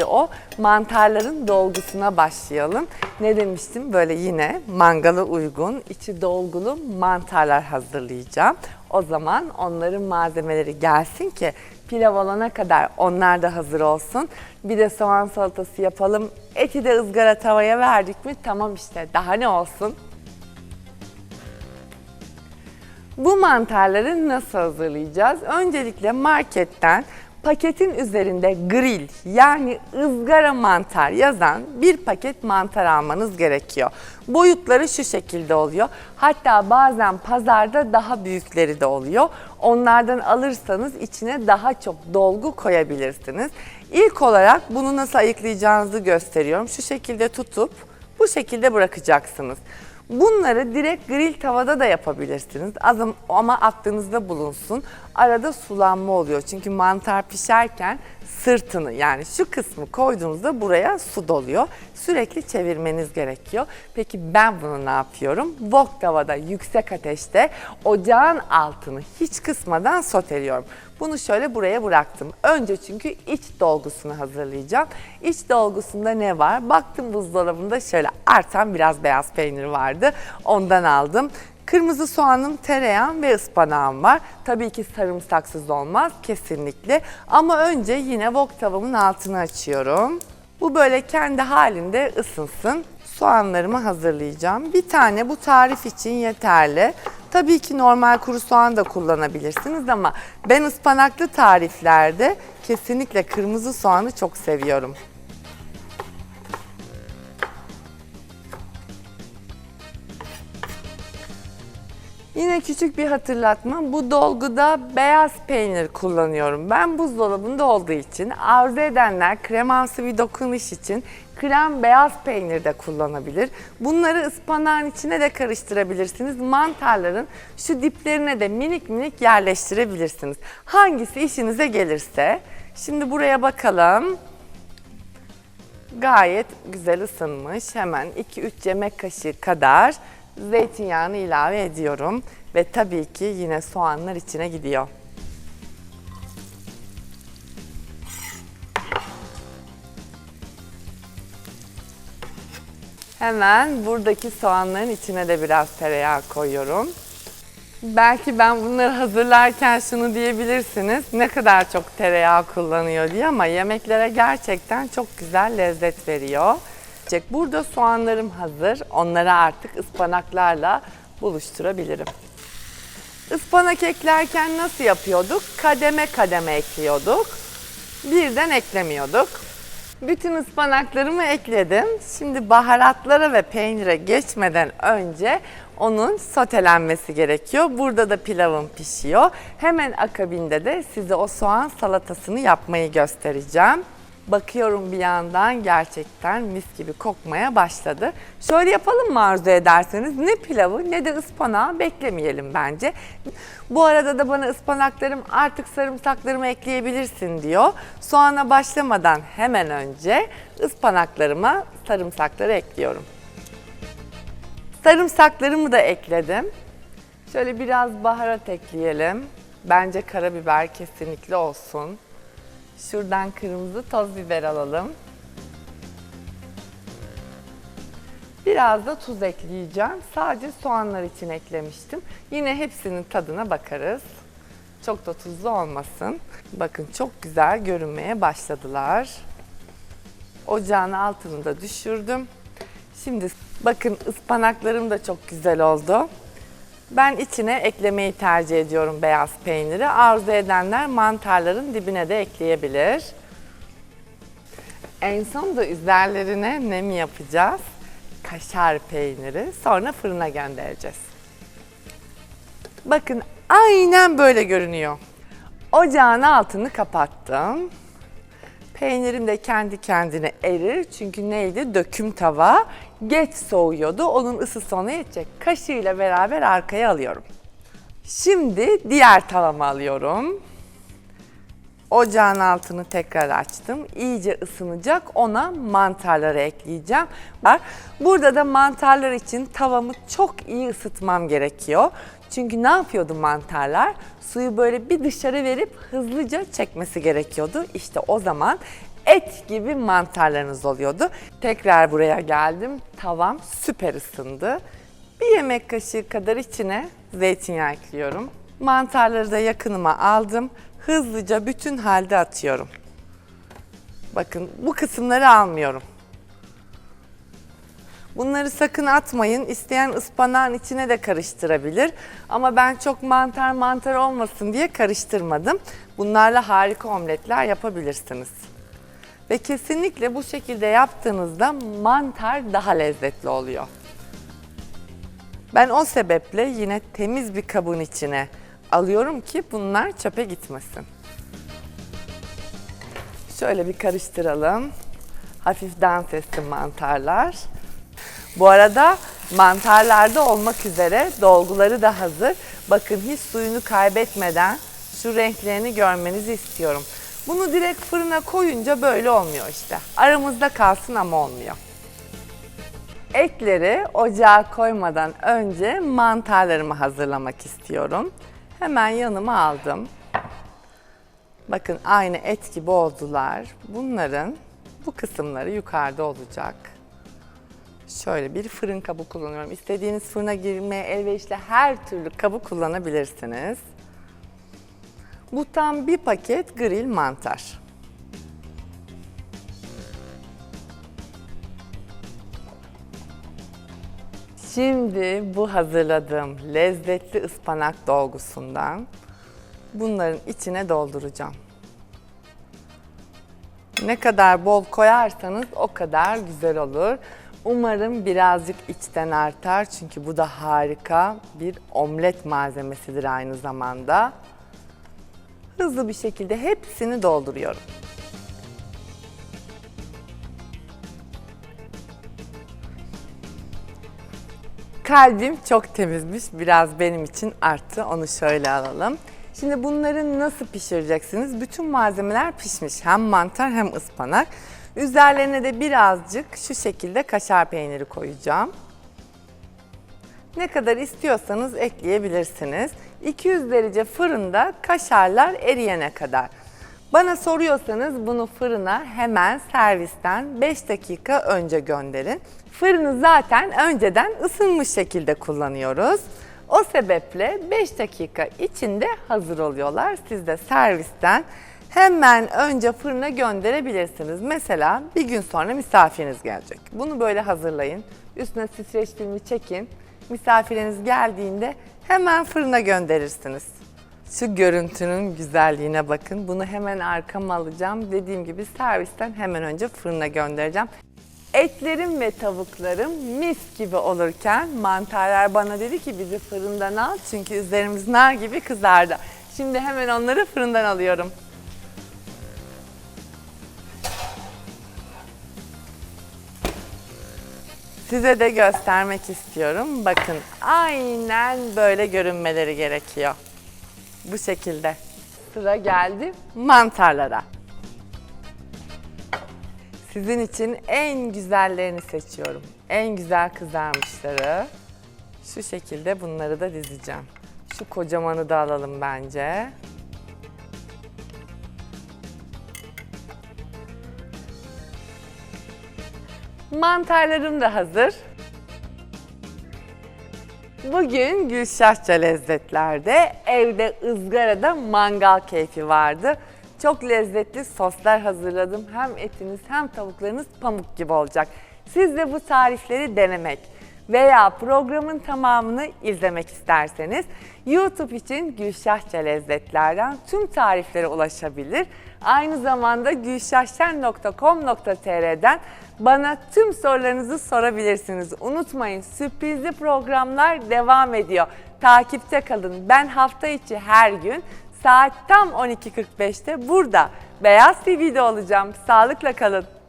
Şimdi o mantarların dolgusuna başlayalım. Ne demiştim? Böyle yine mangala uygun, içi dolgulu mantarlar hazırlayacağım. O zaman onların malzemeleri gelsin ki pilav olana kadar onlar da hazır olsun. Bir de soğan salatası yapalım. Eti de ızgara tavaya verdik mi tamam işte daha ne olsun. Bu mantarları nasıl hazırlayacağız? Öncelikle marketten paketin üzerinde grill yani ızgara mantar yazan bir paket mantar almanız gerekiyor. Boyutları şu şekilde oluyor. Hatta bazen pazarda daha büyükleri de oluyor. Onlardan alırsanız içine daha çok dolgu koyabilirsiniz. İlk olarak bunu nasıl ayıklayacağınızı gösteriyorum. Şu şekilde tutup bu şekilde bırakacaksınız. Bunları direkt grill tavada da yapabilirsiniz. Azım ama aklınızda bulunsun. Arada sulanma oluyor. Çünkü mantar pişerken sırtını yani şu kısmı koyduğunuzda buraya su doluyor. Sürekli çevirmeniz gerekiyor. Peki ben bunu ne yapıyorum? Wok tavada yüksek ateşte ocağın altını hiç kısmadan soteliyorum. Bunu şöyle buraya bıraktım. Önce çünkü iç dolgusunu hazırlayacağım. İç dolgusunda ne var? Baktım buzdolabında şöyle artan biraz beyaz peynir vardı. Ondan aldım. Kırmızı soğanım, tereyağım ve ıspanağım var. Tabii ki sarımsaksız olmaz kesinlikle. Ama önce yine wok tavamın altını açıyorum. Bu böyle kendi halinde ısınsın. Soğanlarımı hazırlayacağım. Bir tane bu tarif için yeterli. Tabii ki normal kuru soğan da kullanabilirsiniz ama ben ıspanaklı tariflerde kesinlikle kırmızı soğanı çok seviyorum. Yine küçük bir hatırlatma. Bu dolguda beyaz peynir kullanıyorum. Ben buzdolabında olduğu için arzu edenler kremamsı bir dokunuş için krem beyaz peynir de kullanabilir. Bunları ıspanağın içine de karıştırabilirsiniz. Mantarların şu diplerine de minik minik yerleştirebilirsiniz. Hangisi işinize gelirse. Şimdi buraya bakalım. Gayet güzel ısınmış. Hemen 2-3 yemek kaşığı kadar zeytinyağını ilave ediyorum. Ve tabii ki yine soğanlar içine gidiyor. Hemen buradaki soğanların içine de biraz tereyağı koyuyorum. Belki ben bunları hazırlarken şunu diyebilirsiniz. Ne kadar çok tereyağı kullanıyor diye ama yemeklere gerçekten çok güzel lezzet veriyor. Burada soğanlarım hazır. Onları artık ıspanaklarla buluşturabilirim. Ispanak eklerken nasıl yapıyorduk? Kademe kademe ekliyorduk. Birden eklemiyorduk. Bütün ıspanaklarımı ekledim. Şimdi baharatlara ve peynire geçmeden önce onun sotelenmesi gerekiyor. Burada da pilavım pişiyor. Hemen akabinde de size o soğan salatasını yapmayı göstereceğim. Bakıyorum bir yandan gerçekten mis gibi kokmaya başladı. Şöyle yapalım mı arzu ederseniz? Ne pilavı ne de ıspanağı beklemeyelim bence. Bu arada da bana ıspanaklarım artık sarımsaklarımı ekleyebilirsin diyor. Soğana başlamadan hemen önce ıspanaklarıma sarımsakları ekliyorum. Sarımsaklarımı da ekledim. Şöyle biraz baharat ekleyelim. Bence karabiber kesinlikle olsun. Şuradan kırmızı toz biber alalım. Biraz da tuz ekleyeceğim. Sadece soğanlar için eklemiştim. Yine hepsinin tadına bakarız. Çok da tuzlu olmasın. Bakın çok güzel görünmeye başladılar. Ocağın altını da düşürdüm. Şimdi bakın ıspanaklarım da çok güzel oldu. Ben içine eklemeyi tercih ediyorum beyaz peyniri. Arzu edenler mantarların dibine de ekleyebilir. En son da üzerlerine ne mi yapacağız? Kaşar peyniri. Sonra fırına göndereceğiz. Bakın aynen böyle görünüyor. Ocağın altını kapattım. Peynirim de kendi kendine erir. Çünkü neydi? Döküm tava. Geç soğuyordu. Onun ısısı ona yetecek. Kaşığıyla beraber arkaya alıyorum. Şimdi diğer tavamı alıyorum. Ocağın altını tekrar açtım. İyice ısınacak. Ona mantarları ekleyeceğim. Burada da mantarlar için tavamı çok iyi ısıtmam gerekiyor. Çünkü ne yapıyordu mantarlar? Suyu böyle bir dışarı verip hızlıca çekmesi gerekiyordu. İşte o zaman et gibi mantarlarınız oluyordu. Tekrar buraya geldim. Tavam süper ısındı. Bir yemek kaşığı kadar içine zeytinyağı ekliyorum. Mantarları da yakınıma aldım. Hızlıca bütün halde atıyorum. Bakın bu kısımları almıyorum. Bunları sakın atmayın. İsteyen ıspanağın içine de karıştırabilir. Ama ben çok mantar mantar olmasın diye karıştırmadım. Bunlarla harika omletler yapabilirsiniz. Ve kesinlikle bu şekilde yaptığınızda mantar daha lezzetli oluyor. Ben o sebeple yine temiz bir kabın içine alıyorum ki bunlar çöpe gitmesin. Şöyle bir karıştıralım. Hafif dans etsin mantarlar. Bu arada mantarlarda olmak üzere dolguları da hazır. Bakın hiç suyunu kaybetmeden şu renklerini görmenizi istiyorum. Bunu direkt fırına koyunca böyle olmuyor işte. Aramızda kalsın ama olmuyor. Etleri ocağa koymadan önce mantarlarımı hazırlamak istiyorum. Hemen yanıma aldım. Bakın aynı et gibi oldular. Bunların bu kısımları yukarıda olacak. Şöyle bir fırın kabı kullanıyorum. İstediğiniz fırına girmeye elverişli her türlü kabı kullanabilirsiniz. Bu tam bir paket grill mantar. Şimdi bu hazırladığım lezzetli ıspanak dolgusundan bunların içine dolduracağım. Ne kadar bol koyarsanız o kadar güzel olur. Umarım birazcık içten artar çünkü bu da harika bir omlet malzemesidir aynı zamanda. Hızlı bir şekilde hepsini dolduruyorum. Kalbim çok temizmiş. Biraz benim için arttı. Onu şöyle alalım. Şimdi bunları nasıl pişireceksiniz? Bütün malzemeler pişmiş. Hem mantar hem ıspanak. Üzerlerine de birazcık şu şekilde kaşar peyniri koyacağım. Ne kadar istiyorsanız ekleyebilirsiniz. 200 derece fırında kaşarlar eriyene kadar. Bana soruyorsanız bunu fırına hemen servisten 5 dakika önce gönderin. Fırını zaten önceden ısınmış şekilde kullanıyoruz. O sebeple 5 dakika içinde hazır oluyorlar. Siz de servisten hemen önce fırına gönderebilirsiniz. Mesela bir gün sonra misafiriniz gelecek. Bunu böyle hazırlayın. Üstüne streç filmi çekin. Misafiriniz geldiğinde hemen fırına gönderirsiniz. Şu görüntünün güzelliğine bakın. Bunu hemen arkama alacağım. Dediğim gibi servisten hemen önce fırına göndereceğim. Etlerim ve tavuklarım mis gibi olurken mantarlar bana dedi ki bizi fırından al çünkü üzerimiz nar gibi kızardı. Şimdi hemen onları fırından alıyorum. Size de göstermek istiyorum. Bakın aynen böyle görünmeleri gerekiyor. Bu şekilde. Sıra geldi mantarlara. Sizin için en güzellerini seçiyorum. En güzel kızarmışları. Şu şekilde bunları da dizeceğim. Şu kocamanı da alalım bence. Mantarlarım da hazır. Bugün Gülşahça Lezzetler'de evde ızgarada mangal keyfi vardı. Çok lezzetli soslar hazırladım. Hem etiniz hem tavuklarınız pamuk gibi olacak. Siz de bu tarifleri denemek veya programın tamamını izlemek isterseniz YouTube için Gülşahça Lezzetler'den tüm tariflere ulaşabilir. Aynı zamanda gülşahşen.com.tr'den bana tüm sorularınızı sorabilirsiniz. Unutmayın sürprizli programlar devam ediyor. Takipte kalın. Ben hafta içi her gün saat tam 12.45'te burada Beyaz TV'de olacağım. Sağlıkla kalın.